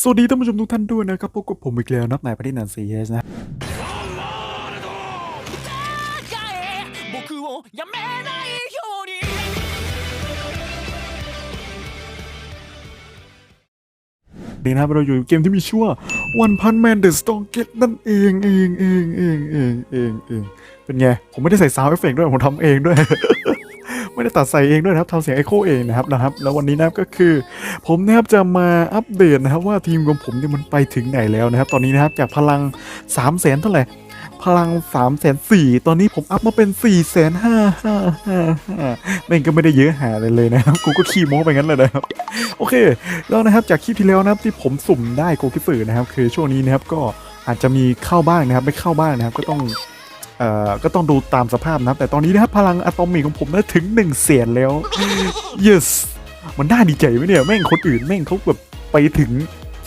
สวัสดีท่านผู้ชมทุกท่านด้วยนะครับพบกับผมอีกแล้วนักนายประเทศนันซีเอสนะดีนะครับเราอยู่เกมที่มีชื่อว่าพัน Punch Man The Strongest นั่นเองเองเองเองเองเองเองเป็นไง ผมไม่ได้ใส่ซาวเอฟเฟกด้วย ผมทำเองด้วย ไม่ได้ตัดใส่เองด้วยนะครับทำเสียงไอโคเองนะครับนะครับ แล้ววันนี้นะครับก็คือ ผมนะครับจะมาอัปเดตนะครับว่าทีมของผมเนี่ยมันไปถึงไหนแล้วนะครับ ตอนนี้นะครับจากพลัง3 0 0แสนเท่าไหร่พลัง3ามแสนสี่ตอนนี้ผมอัพมาเป็น4ี่แสนห้าห้าห้าห้าแม่งก็ไม่ได้เยอะหาเลยเลยนะครับ กูก็ขี้โม้ไปงั้นเลยนะครับ โอเค แล้วนะครับจากคลิปที่แล้วนะครับที่ผมสุ่มได้โกคิสึนะครับ คือช่วงนี้นะครับก็อาจจะมีเข้าบ้างนะครับ ไม่เข้าบ้างนะครับ ก็ต้อง ก็ต้องดูตามสภาพนะ แต่ตอนนี้นะครับพลังอะตอมิกของผมนะถึง1นึ่งแสนแล้ว yes มันน่าดีใจไหมเนี่ย แม่งคนอื่นแม่งเขาแบบไปถึง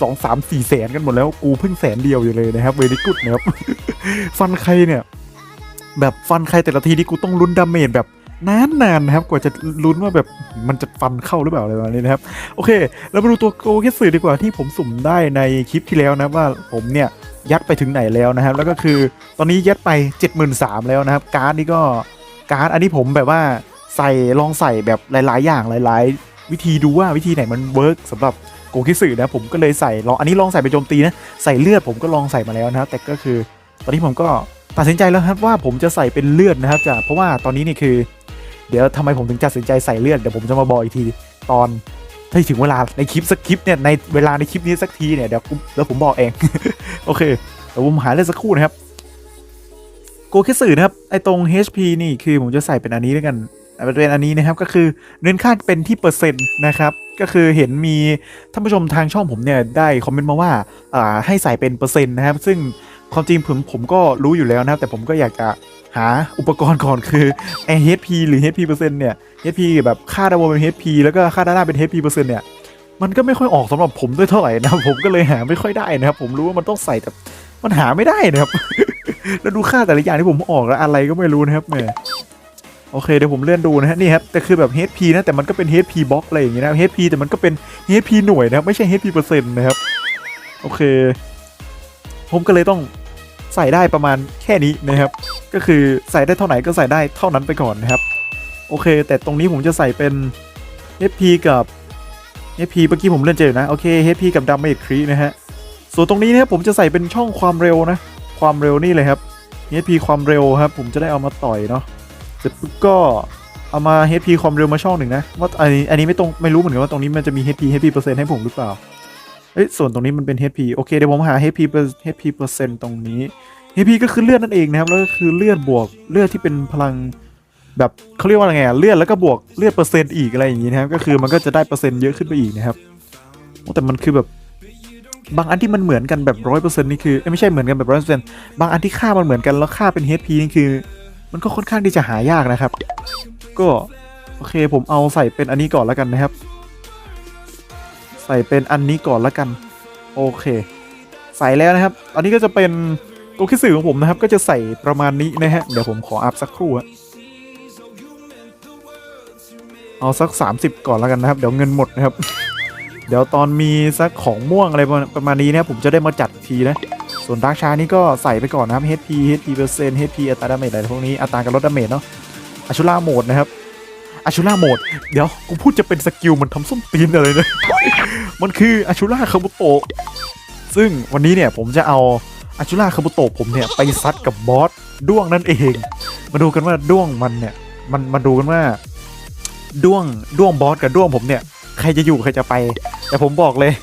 สองสามสี่แสนกันหมดแล้วกูเพิ่งแสนเดียวอยู่เลยนะครับเวลิกุดนะครับ ฟันใครเนี่ย แบบฟันใครแต่ละทีที่กูต้องลุ้นดาเมจแบบนานๆนะครับกว่าจะลุ้นว่าแบบมันจะฟันเข้าหรือเปล่าอะไรประมาณนี้นะครับ โอเค เรามาดูตัวโกเกสึดีกว่าที่ผมสุ่มได้ในคลิปที่แล้วนะว่าผมเนี่ย ยัดไปถึงไหนแล้วนะครับ แล้วก็คือตอนนี้ยัดไป 73,000แล้วนะครับ การ์ดนี่ก็การ์ดอันนี้ผมแบบว่าใส่ลองใส่แบบหลาย ๆ อย่างหลาย ๆ วิธีดูว่าวิธีไหนมันเวิร์กสำหรับโกเกสึนะผมก็เลยใส่ลองอันนี้ลองใส่ไปโจมตีนะใส่เลือดผมก็ลองใส่มาแล้วนะครับแต่ก็คือตอนนี้ผมก็ตัดสินใจแล้วครับว่าผมจะใส่เป็นเลือดนะครับจาเพราะว่าตอนนี้นี่คือ เดี๋ยวทำไมผมถึงตัดสินใจใส่เลือดเดี๋ยวผมจะมาบอกอีกทีตอน ถ้าถึงเวลาในคลิปสักคลิปเนี่ยในเวลาในคลิปนี้สักทีเนี่ยเดี๋ยวกูเดี๋ยวผมบอกเอง โอเคเดี๋ยวผมหาเลือดสักครู่นะครับโกเคสึนะครับไอตรง HP นี่คือผมจะใส่เป็นอันนี้ด้วยกันเป็นอันนี้นะครับก็คือเน้นค่าเป็นที่เปอร์เซ็นต์นะครับก็คือเห็นมีท่านผู้ชมทางช่องผมเนี่ยได้คอมเมนต์มาว่าอ่าให้ใส่เป็นเปอร์เซ็นต์นะครับซึ่งความจริงผมผมก็รู้อยู่แล้วนะครับแต่ผมก็อยากจะ หาอุปกรณ์ก่อนคือไอ HP หรือ HP เปอร์เซ็นต์เนี่ย HP แบบค่าดาวเป็น HP แล้วก็ค่าด้านหน้าเป็น HP เปอร์เซ็นต์เนี่ย มันก็ไม่ค่อยออกสำหรับผมด้วยเท่าไหร่นะครับผมก็เลยหาไม่ค่อยได้นะครับ ผมรู้ว่ามันต้องใส่แต่มันหาไม่ได้นะครับ แล้วดูค่าแต่ละอย่างที่ผมออกแล้วอะไรก็ไม่รู้นะครับแหมโอเคเดี๋ยวผมเลื่อนดูนะฮะนี่ครับแต่คือแบบ HP นะแต่มันก็เป็น HP box อะไรอย่างงี้นะ HP แต่มันก็เป็น HP หน่วยนะครับไม่ใช่ HP เปอร์เซ็นต์นะครับโอเค ผมก็เลยต้อง ใส่ได้ประมาณแค่นี้นะครับ ก็คือใส่ได้เท่าไหร่ก็ใส่ได้เท่านั้นไปก่อนนะครับ โอเค แต่ตรงนี้ผมจะใส่เป็น HP กับ HP เมื่อกี้ผมเล่นเจอนะ โอเค HP กับ Damage c r e นะฮะ ส่วนตรงนี้นะครับผมจะใส่เป็นช่องความเร็วนะ ความเร็วนี่เลยครับ HP ความเร็วครับ ผมจะได้เอามาต่อยเนาะ เสร็จปุ๊บก็เอามา HP ความเร็วมาช่องหนึ่งนะ ว่าอันนี้อันนี้ไม่ตรงไม่รู้เหมือนกันว่าตรงนี้มันจะมี HP HP เปอร์เซ็นต์ให้ผมหรือเปล่า เอ้ยส่วนตรงนี้มันเป็น HP โอเคเดี๋ยวผมหา HP เปอร์ HP เปอร์เซ็นต์ตรงนี้ HP ก็คือเลือดนั่นเองนะครับแล้วก็คือเลือดบวกเลือดที่เป็นพลังแบบเขาเรียกว่าไงเลือดแล้วก็บวกเลือดเปอร์เซ็นต์อีกอะไรอย่างงี้นะครับก็คือมันก็จะได้เปอร์เซ็นต์เยอะขึ้นไปอีกนะครับแต่มันคือแบบบางอันที่มันเหมือนกันแบบร้อยเปอร์เซ็นต์นี่คือไม่ใช่เหมือนกันแบบร้อยเปอร์เซ็นต์บางอันที่ค่ามันเหมือนกันแล้วค่าเป็น HP นี่คือ มันก็ค่อนข้างที่จะหายากนะครับ ก็โอเคผมเอาใส่เป็นอันนี้ก่อนแล้วกันนะครับ ใส่เป็นอันนี้ก่อนล้วกัน โอเค ใส่แล้วนะครับ อันนี้ก็จะเป็นตัวคิสือของผมนะครับ ก็จะใส่ประมาณนี้นะฮะ เดี๋ยวผมขออัพสักครู่ฮะเอาสัก 30 ก่อนแล้วกันนะครับ เดี๋ยวเงินหมดนะครับ เดี๋ยวตอนมีสักของม่วงอะไรประมาณนี้นะผมจะได้มาจัดทีนะ ส่วนดาร์กชานี่ก็ใส่ไปก่อนนะครับ HP HP เปอร์เซ็นต์ HP อัตราดาเมจอะไรพวกนี้ อัตราการลดดาเมจเนาะอชูล่าโหมดนะครับ อาชูล่าโหมด เดี๋ยวกูพูดจะเป็นสกิลมันทำส้นตีนอะไรนะ มันคืออาชูล่าคาบุโตะ ซึ่งวันนี้เนี่ยผมจะเอาอาชูล่าคาบุโตะผมเนี่ยไปซัดกับบอสด้วงนั่นเอง มาดูกันว่าด้วงมันเนี่ย มันมาดูกันว่าด้วงด้วงบอสกับด้วงผมเนี่ย ใครจะอยู่ใครจะไป แต่ผมบอกเลย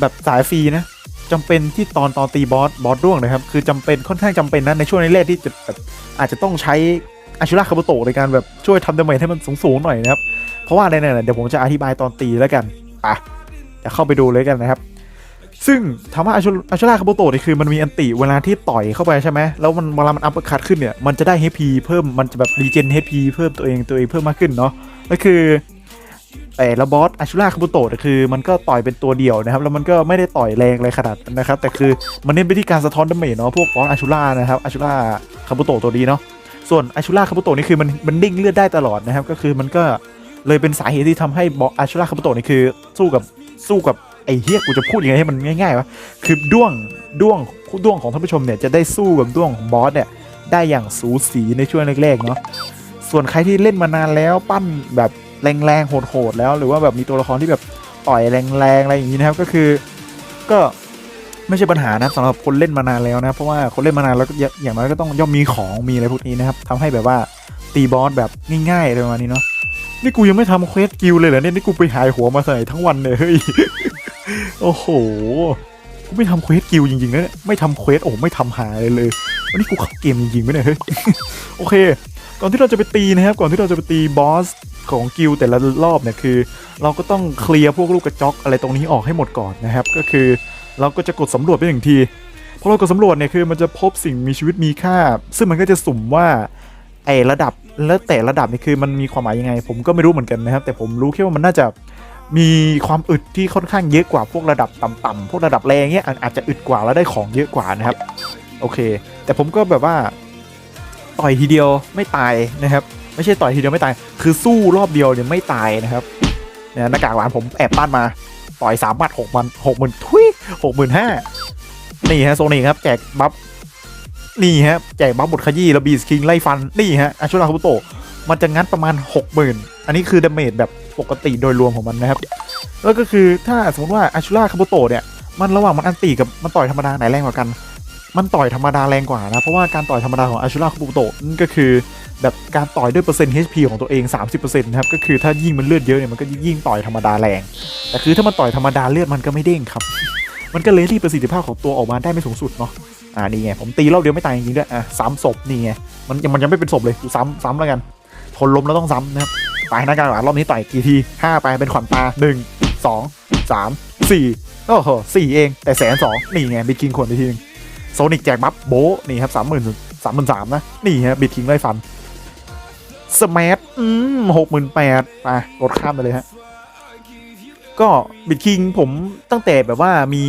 แบบสายฟรีนะจำเป็นที่ตอนตอนตีบอสบอสด้วงนะครับ คือจำเป็นค่อนข้างจำเป็นนะในช่วงแรกๆที่จะแบบอาจจะต้องใช้ อาชูล่าคาบุโตะในการแบบช่วยทำดาเมจให้มันสูงๆหน่อยนะครับ เพราะว่าอะไรเนี่ยเดี๋ยวผมจะอธิบายตอนตีแล้วกันไปจะเข้าไปดูเลยกันนะครับ ซึ่งถามว่าอาชูอาชูล่าคาบุโตะนี่คือมันมีอันติเวลาที่ต่อยเข้าไปใช่ไหมแล้วมันเวลามันอัพคัดขึ้นเนี่ยมันจะได้ HP เพิ่มมันจะแบบรีเจน HP เพิ่มตัวเองตัวเองเพิ่มมากขึ้นเนาะก็คือแต่ละบอสอาชูล่าคาบุโตะคือมันก็ต่อยเป็นตัวเดียวนะครับ แล้วมันก็ไม่ได้ต่อยแรงอะไรขนาดนั้นนะครับ แต่คือมันเน้นไปที่การสะท้อนดาเมจเนาะพวกบอสอาชูล่านะครับอาชูล่าคาบุโตะตัวนี้เนาะ ส่วนอาชูล่าคาบุโตะนี่คือมันมันดิ้งเลือดได้ตลอดนะครับ ก็คือมันก็เลยเป็นสาเหตุที่ทำให้บอสอาชูล่าคาบุโตะนี่คือสู้กับสู้กับไอ้เฮียกูจะพูดยังไงให้มันง่ายๆวะคือด้วงด้วงด้วงของท่านผู้ชมเนี่ยจะได้สู้กับด้วงของบอสเนี่ยได้อย่างสูสีในช่วงแรกๆเนาะส่วนใครที่เล่นมานานแล้วปั้นแบบแรงๆโหดๆแล้ว หรือว่าแบบมีตัวละครที่แบบต่อยแรงๆอะไรอย่างนี้นะครับก็คือก็ ไม่ใช่ปัญหานะสำหรับคนเล่นมานานแล้วนะเพราะว่าคนเล่นมานานแล้วก็อย่างน้อยก็ต้องย่อมมีของมีอะไรพวกนี้นะครับทำให้แบบว่าตีบอสแบบง่ายๆอะไรประมาณนี้เนาะนี่กูยังไม่ทำเควสกิลเลยเหรอเนี่ยนี่กูไปหายหัวมาใส่ทั้งวันเลยเฮ้ยโอ้โหกูไม่ทำเควสกิลจริงๆนะเนี่ยไม่ทำเควสโอ้ไม่ทำหาเลยเลยวันนี้กูเข้าเกมจริงๆไหมเนี่ยเฮ้ยโอเค ก่อนที่เราจะไปตีนะครับก่อนที่เราจะไปตีบอสของกิลแต่ละรอบเนี่ยคือ เราก็ต้องเคลียร์พวกลูกกระจอกอะไรตรงนี้ออกให้หมดก่อนนะครับ ก็คือ เราก็จะกดสำรวจไปหนึ่งทีพอเรากดสำรวจเนี่ยคือมันจะพบสิ่งมีชีวิตมีค่า ซึ่งมันก็จะสุ่มว่าไอระดับแล้วแต่ระดับนี่คือมันมีความหมายยังไง ผมก็ไม่รู้เหมือนกันนะครับ แต่ผมรู้แค่ว่ามันน่าจะมีความอึดที่ค่อนข้างเยอะกว่าพวกระดับต่ำๆพวกระดับแรงเงี้ยอาจจะอึดกว่าแล้วได้ของเยอะกว่านะครับ โอเค แต่ผมก็แบบว่าต่อยทีเดียวไม่ตายนะครับ ไม่ใช่ต่อยทีเดียวไม่ตาย คือสู้รอบเดียวเนี่ยไม่ตายนะครับเนี่ยหน้ากากหวานผมแอบปั้นมา ต่อยสามหมัดหกมันหกหมื่นทุยหกหมื่นห้านี่ฮะโซนี่ครับแจกบัฟนี่ฮะแจกบัฟบทขยี้แล้วบีสคิงไล่ฟันนี่ฮะอาชุราคาบุโตะมันจะงัดประมาณหกหมื่นอันนี้คือดาเมจแบบปกติโดยรวมของมันนะครับ แล้วก็คือถ้าสมมติว่าอาชุราคาบุโตะเนี่ย มันระหว่างมันอันตีกับมันต่อยธรรมดาไหนแรงกว่ากัน มันต่อยธรรมดาแรงกว่านะ เพราะว่าการต่อยธรรมดาของอาชูราคุบุโตะนั่นก็คือ แบบการต่อยด้วยเปอร์เซ็นต์ HP ของตัวเอง 30%นะครับก็คือถ้ายิ่งมันเลือดเยอะเนี่ยมันก็ยิ่งต่อยธรรมดาแรง แต่คือถ้ามันต่อยธรรมดาเลือดมันก็ไม่เด้งครับ มันก็เลยที่ประสิทธิภาพของตัวออกมาได้ไม่สูงสุดเนาะอ่านี่ไงผมตีรอบเดียวไม่ตายจริงๆด้วยอะซ้ำศพนี่ไงมันยังมันยังไม่เป็นศพเลยกูซ้ำซ้ำแล้วกันทนล้มแล้วต้องซ้ำนะครับตายน้าการหวานรอบนี้ต่อยกี่ทีห้าไปเป็นขวัญตาหนึ่งสองสามสี่โอ้โหสี่เองแต่แสนสองนี่ไงบิดคิงขวนไปทีนึงโซนิกแจกบัฟโบนี่ครับสามหมื่นสามหมื่นสามนะนี่ฮะบิดคิงไล่ฟัน สมัทอืมหกหมื่นแปดไปกดข้ามไปเลยฮะ ก็บิดคิงผมตั้งแต่แบบว่ามี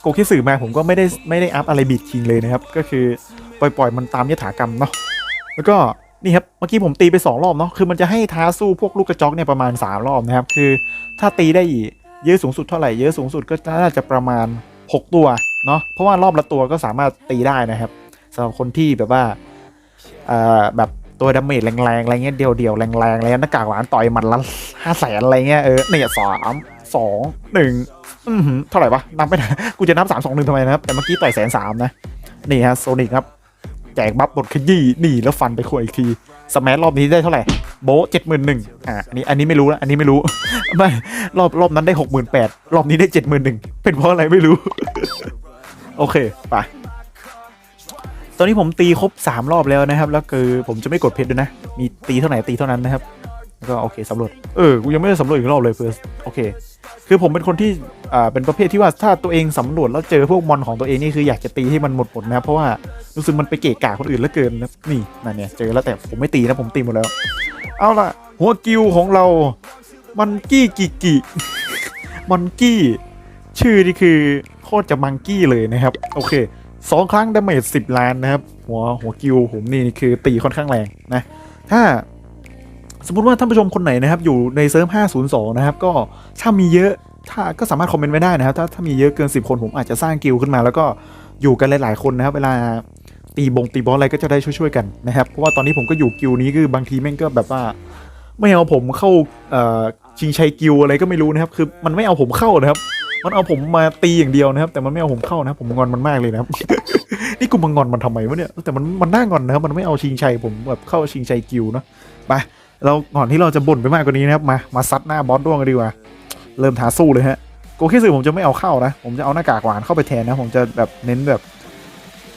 โกคิสึมาผมก็ไม่ได้ไม่ได้อัพอะไรบิดคิงเลยนะครับ ก็คือปล่อยปล่อยมันตามยถากรรมเนาะแล้วก็นี่ครับ เมื่อกี้ผมตีไป 2 รอบเนาะ คือมันจะให้ท้าสู้พวกลูกกระจอกเนี่ยประมาณ 3 รอบนะครับ คือถ้าตีได้เยอะสูงสุดเท่าไหร่ เยอะสูงสุดก็น่าจะประมาณ 6 ตัวเนาะ เพราะว่ารอบละตัวก็สามารถตีได้นะครับสำหรับคนที่แบบว่าอ่อแบบ ตัวดาเมจแรงๆอะไรเงี้ยเดียวเดียวๆแรงๆอะไรเงี้ยหน้ากากหวานต่อยหมันละห้าแสนอะไรเงี้ยเออเนี่ยสามสองหนึ่งอือหือเท่าไหร่วะนับไม่ได้กูจะนับสามสองหนึ่งทำไมนะครับ แต่เมื่อกี้ต่อยแสนสามนะ นี่ฮะโซนิกครับ แจกบัฟบทขยี้นี่แล้วฟันไปขวอีกทีสมัรอบนี้ได้เท่าไหร่โบเจ็ดหมื่นหนึ่งอะอันนี้อันนี้ไม่รู้นะอันนี้ไม่รู้ไม่รอบรอบนั้นได้หกหมื่นแปดรอบนี้ได้เจ็ดหมื่นหนึ่งเป็นเพราะอะไรไม่รู้ โอเค ไป อนนี้ผมตีครบสามรอบแล้วนะครับ แล้วคือผมจะไม่กดเพชรด้วยนะ มีตีเท่าไหร่ตีเท่านั้นนะครับก็โอเคสำรวจ เออ กูยังไม่ได้สำรวจอีกรอบเลยเฟิร์สโอเค คือผมเป็นคนที่ อ่า เป็นประเภทที่ว่าถ้าตัวเองสำรวจแล้วเจอพวกมอนของตัวเองนี่คืออยากจะตีให้มันหมดหมดนะครับ เพราะว่ารู้สึกมันไปเกะกะคนอื่นเหลือเกินนะ นี่นั่นเนี่ยเจอแล้วแต่ผมไม่ตีนะผมตีหมดแล้ว เอาล่ะ หัวกิวของเรา มันกี้กิกิมอนกี้ ชื่อนี่คือโคตรจะมังกี้เลยนะครับ โอเค สองครั้งดาเมจสิบล้านนะครับ หัวหัวกิวผมนี่คือตีค่อนข้างแรงนะ ถ้า สมมติว่าท่านผู้ชมคนไหนนะครับ อยู่ในเซิร์ฟ502 นะครับ ก็ถ้ามีเยอะถ้าก็สามารถคอมเมนต์ไว้ได้นะครับ ถ้าถ้ามีเยอะเกิน 10 คนผมอาจจะสร้างกิลขึ้นมา แล้วก็อยู่กันหลาย ๆ คนนะครับ เวลาตีบงตีบอสอะไรก็จะได้ช่วยๆกันนะครับ เพราะว่าตอนนี้ผมก็อยู่กิลนี้คือบางทีแม่งก็แบบว่า ไม่เอาผมเข้าชิงชัยกิลอะไรก็ไม่รู้นะครับ คือมันไม่เอาผมเข้านะครับ มันเอาผมมาตีอย่างเดียวนะครับ แต่มันไม่เอาผมเข้านะครับผมงอนมันมากเลยนะครับ นี่กูมางอนมันทำไมวะเนี่ยแต่มันมันน่างอนนะครับมันไม่เอาชิงชัยผมแบบเข้าชิงชัยกิลด์เนอะไปเราก่อนที่เราจะบ่นไปมากกว่านี้นะครับมามาซัดหน้าบอสด้วงกันดีกว่า เริ่มท้าสู้เลยฮะโกคิสึผมจะไม่เอาเข้านะ ผมจะเอาหน้ากากหวานเข้าไปแทนนะ ผมจะแบบเน้นแบบ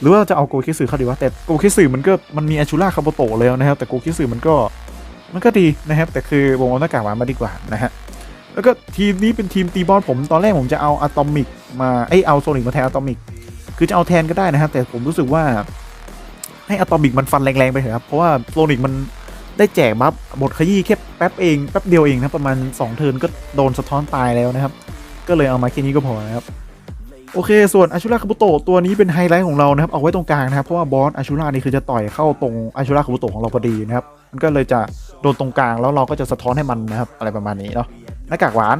หรือว่าจะเอาโกคิสึเข้าดีวะแต่โกคิสึมันก็มันมีอาชูราคาโบโตะแล้วนะครับ แต่โกคิสึมันก็มันก็ดีนะครับ แต่คือวงเอาหน้ากากหวานมาดีกว่านะฮะ แล้วก็ทีมนี้เป็นทีมตีบอสผมตอนแรกผมจะเอาอะตอมิกมาเอ้ยเอาโซนิกมาแทนอะตอมิกคือจะเอาแทนก็ได้นะครับแต่ผมรู้สึกว่าให้อะตอมิกมันฟันแรงๆไปเถอะครับเพราะว่าโซนิกมันได้แจกบัฟบทขยี้แค่แป๊บเองแป๊บเดียวเองนะประมาณ 2 เทิร์นก็โดนสะท้อนตายแล้วนะครับ ก็เลยเอามาแค่นี้ก็พอนะครับโอเค ส่วนอาชูราคาบุโตตัวนี้เป็นไฮไลท์ของเรานะครับ เอาไว้ตรงกลางนะครับ เพราะว่าบอสอาชูรานี่คือจะต่อยเข้าตรงอาชูราคาบุโตของเราพอดีนะครับ มันก็เลยจะ โดนตรงกลางแล้วเราก็จะสะท้อนให้มันนะครับอะไรประมาณนี้เนาะหน้ากากหวาน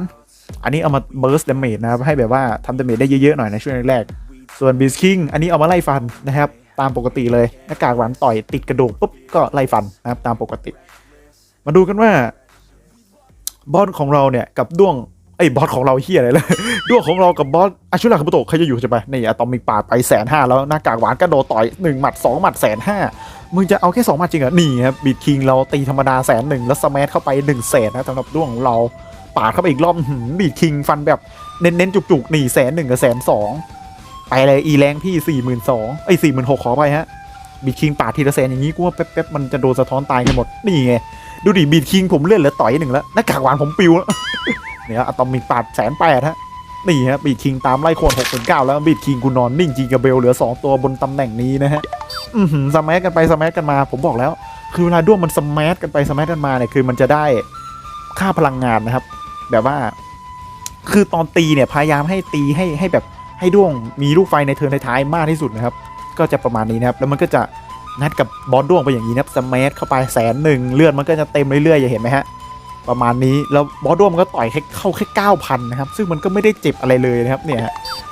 อันนี้เอามาเบิร์สเดเมจนะครับให้แบบว่าทำเดเมจได้เยอะๆหน่อยในช่วงแรกๆส่วนบีสคิงอันนี้เอามาไล่ฟันนะครับตามปกติเลยหน้ากากหวานต่อยติดกระดูกปุ๊บก็ไล่ฟันนะครับตามปกติ มาดูกันว่าบอลของเราเนี่ยกับด้วง ไอ้บอสของเราเฮียอะไรเลยด้วงของเรากับบอสอาชุราคาบุโตะใครจะอยู่ใช่ปะนี่อะตอมิกปาดไปแสนห้าแล้วหน้ากากหวานกระโดดต่อยหนึ่งหมัดสองหมัดแสนห้ามึงจะเอาแค่สองหมัดจริงเหรอนี่ครับบีดคิงเราตีธรรมดาแสนหนึ่งแล้วสแมัเข้าไปหนึ่งแสนนะสำหรับด้วงของเราปาดเข้าไปอีกรอบบีดคิงฟันแบบเน้นๆจุกๆหนี่แสนหนึ่งกับแสนสองไปเลยอีแรงพี่สี่หมื่นสองไอ้สี่หมื่นหกขอไปฮะบีดคิงปาดทีละแสนอย่างนี้กูว่าแป๊บๆมันจะโดนสะท้อนตายกันหมดนี่ไงดูดิบีดคิงผมเลื่อนเหลือต่อยหนึ่งแล้วหน้ากากหวานผมปิวแล้ว เนี่ยอะตอมิกปาดแสนแปดฮะนี่ฮะบีดคิงตามไล่โคนหกเป็นเก้าแล้วบีดคิงกูนอนนิ่งจีกับเบลเหลือ2ตัวบนตำแหน่งนี้นะฮะอือหือสแมักันไปสแมักันมา ผมบอกแล้ว คือเวลาด้วงมันสแมักันไปสแมักันมาเนี่ยคือมันจะได้ค่าพลังงานนะครับ แบบว่า คือตอนตีเนี่ยพยายามให้ตีให้ให้แบบให้ด้วงมีลูกไฟในเทิร์นท้ายๆมากที่สุดนะครับ ก็จะประมาณนี้นะครับ แล้วมันก็จะนัดกับบอลด้วงไปอย่างนี้นะครับสแมัเข้าไปแสนหนึ่งเลือดมันก็จะเต็มเรื่อยๆอย่าเห็นไหมฮะ ประมาณนี้แล้วบอสด้วงมันก็ต่อยแค่เข้าแค่เก้าพันนะครับ ซึ่งมันก็ไม่ได้เจ็บอะไรเลยนะครับเนี่ย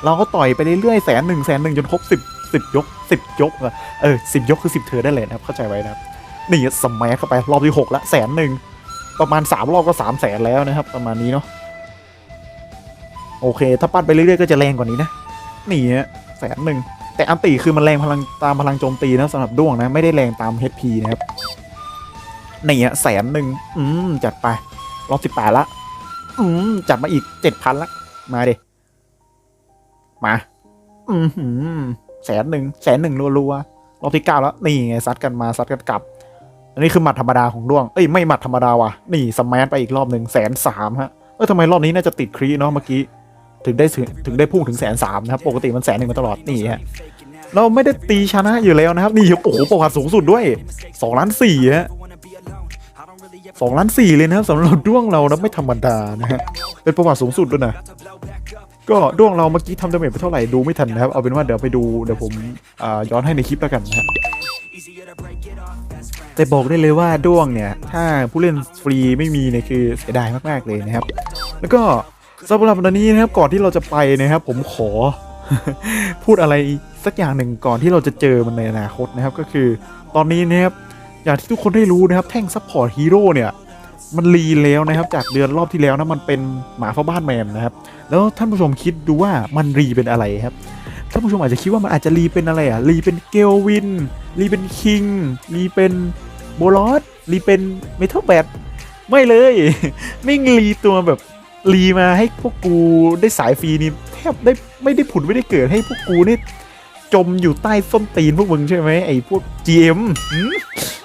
เราก็ต่อยไปเรื่อยๆแสนหนึ่งแสนหนึ่งจนครบสิบสิบยกสิบยกเออสิบยกคือสิบเธอได้เลยนะครับเข้าใจไว้นะครับนี่สมัยเข้าไปรอบที่หกละแสนหนึ่งประมาณสามรอบก็สามแสนแล้วนะครับ ประมาณนี้เนาะโอเค ถ้าปั้นไปเรื่อยๆก็จะแรงกว่านี้นะนี่ฮะแสนหนึ่งแต่อันตีคือมันแรงพลังตามพลังโจมตีนะสำหรับด้วงนะไม่ได้แรงตาม HP นะครับ นี่ฮะแสนหนึ่งอืมจัดไป รอบสิบแปดละ อืมจัดมาอีกเจ็ดพันละ มาเดิมาอืมหืมแสนหนึ่งแสนหนึ่งรัวๆ รอบที่เก้าแล้ว นี่ไงซัดกันมาซัดกันกลับ อันนี้คือหมัดธรรมดาของด้วง เอ้ยไม่หมัดธรรมดาว่ะ นี่สมัไปอีกรอบหนึ่งแสนสามฮะ เออทำไมรอบนี้น่าจะติดครีเนาะเมื่อกี้ ถึงได้ถึงถึงได้พุ่งถึงแสนสามนะครับ ปกติมันแสนหนึ่งมาตลอด นี่ฮะเราไม่ได้ตีชนะอยู่แล้วนะครับ นี่โอ้โหประวัติสูงสุดด้วยสองล้านสี่ฮะ สองล้านสี่เลยนะครับสำหรับด้วงเรานะไม่ธรรมดานะฮะเป็นประวัติสูงสุดด้วยนะก็ด้วงเราเมื่อกี้ทำดาเมจไปเท่าไหร่ดูไม่ทันนะครับ เอาเป็นว่าเดี๋ยวไปดูเดี๋ยวผมอ่าย้อนให้ในคลิปแล้วกันนะฮะแต่บอกได้เลยว่าด้วงเนี่ย ถ้าผู้เล่นฟรีไม่มีเนี่ยคือเสียดายมากๆเลยนะครับ แล้วก็สำหรับวันนี้นะครับก่อนที่เราจะไปนะครับ ผมขอ พูดอะไรสักอย่างหนึ่งก่อนที่เราจะเจอมันในอนาคตนะครับ ก็คือตอนนี้นะครับ อย่างที่ทุกคนได้รู้นะครับแท่งซัพพอร์ตฮีโร่เนี่ยมันรีแล้วนะครับจากเดือนรอบที่แล้วนะมันเป็นหมาเฝ้าบ้านแมนนะครับแล้วท่านผู้ชมคิดดูว่ามันรีเป็นอะไรครับท่านผู้ชมอาจจะคิดว่ามันอาจจะรีเป็นอะไรอะรีเป็นเกลวินรีเป็นคิงรีเป็นโบลอสรีเป็นเมทัลแบทไม่เลยไม่งรีตัวแบบรีมาให้พวกกูได้สายฟรีนี่แทบได้ไม่ได้ผุดไม่ได้เกิดให้พวกกูนี่ จมอยู่ใต้ส้นตีนพวกมึงใช่ไหมไอ้พวก GM หืม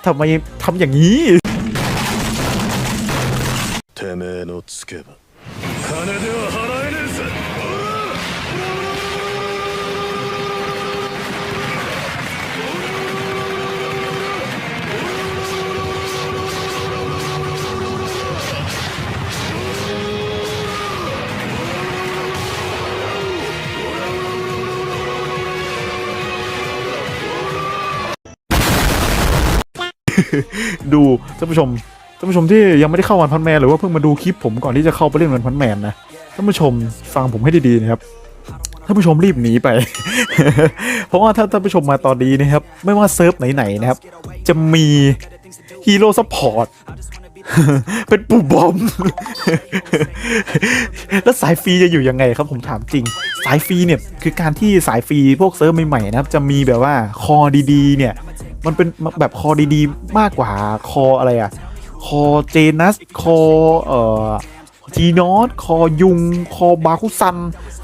ทำไมทำอย่างนี้ てめえのつけば金では払え ดูท่านผู้ชมท่านผู้ชมที่ยังไม่ได้เข้าวันพันแมนหรือว่าเพิ่งมาดูคลิปผมก่อนที่จะเข้าไปเล่นวันพันแมนนะท่านผู้ชมฟังผมให้ดีๆนะครับท่านผู้ชมรีบหนีไป เพราะว่าถ้าท่านผู้ชมมาตอนนี้นะครับ ไม่ว่าเซิร์ฟไหนๆนะครับ จะมีฮีโร่ซัพพอร์ต เป็นปู่มบอม แล้วสายฟรีจะอยู่ยังไงครับผมถามจริง สายฟรีเนี่ยคือการที่สายฟรีพวกเซิร์ฟใหม่ๆนะครับ จะมีแบบว่าคอดีๆ เนี่ย มันเป็นแบบคอดีๆ มากกว่าคออะไรอะคอเจนัสคอเอ่อจีนอสคอยุง คอบาคุซัน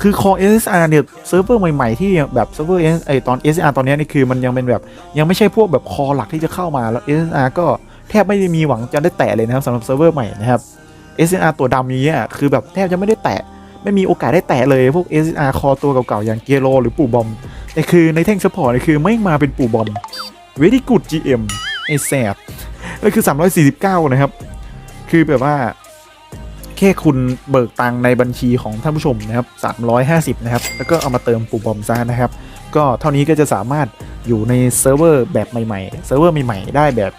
คือคอ SSR เนี่ยเซิร์ฟเวอร์ใหม่ ๆ ที่แบบเซิร์ฟเวอร์ไอตอน SSR ตอนนี้นี่คือมันยังเป็นแบบ ยังไม่ใช่พวกแบบคอหลักที่จะเข้ามาแล้ว SSR ก็ แทบไม่ได้มีหวังจะได้แตะเลยนะครับสำหรับเซิร์ฟเวอร์ใหม่นะครับ SSR ตัวดำนี้คือแบบแทบจะไม่ได้แตะ ไม่มีโอกาสได้แตะเลยพวก SSR คอตัวเก่าๆอย่างเกโรหรือปู่บอมแต่คือในแท่งซัพพอร์ตคือไม่มาเป็นปู่บอม very good GM ไอแสบก็คือ 349 นะครับ คือแบบว่า แค่คุณเบิกตังในบัญชีของท่านผู้ชมนะครับ 350 นะครับ แล้วก็เอามาเติมปู่บอมซะนะครับ ก็เท่านี้ก็จะสามารถอยู่ในเซิร์ฟเวอร์แบบใหม่ๆ เซิร์ฟเวอร์ใหม่ๆ ได้แบบ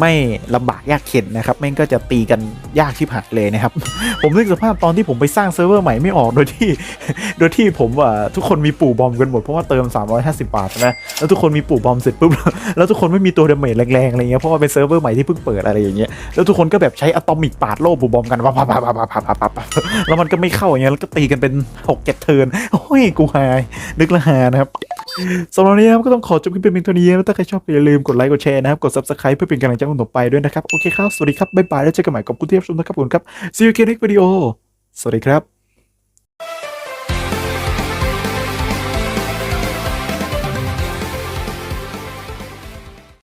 ไม่ลำบากยากเข็นนะครับแม่งก็จะตีกันยากชิบหายเลยนะครับ ผมนึกสภาพตอนที่ผมไปสร้างเซิร์ฟเวอร์ใหม่ไม่ออกโดยที่ โดยที่ผมว่าทุกคนมีปู่บอมกันหมดเพราะว่าเติม 350 บาทใช่ไหมแล้วทุกคนมีปู่บอมเสร็จปุ๊บแล้วทุกคนไม่มีตัวเดเมจแรงๆอะไรเงี้ยเพราะว่าเป็นเซิร์ฟเวอร์ใหม่ที่เพิ่งเปิดอะไรอย่างเงี้ยแล้วทุกคนก็แบบใช้อะตอมิกปาดโล่ปู่บอมกันปั๊บปั๊บปั๊บปั๊บปั๊บปั๊บปั๊บแล้วมันก็ไม่เข้าอย่างเงี้ยแล้วก็ตีกันเป็นหกเจ็ดเทิร์นโอ้ยกูหายนึกละหานะครับ สำหรับนี้นะครับก็ต้องขอจบคลิปเป็นเพียงเท่านี้แล้วถ้าใครชอบก็อย่าลืมกดไลค์กดแชร์นะครับกด subscribe เพื่อเป็นกำลังใจให้ผมต่อไปด้วยนะครับ โอเคครับ สวัสดีครับ บ๊ายบาย แล้วเจอกันใหม่กับคุณเทพชมนะครับผมครับ see you again next video สวัสดีครับ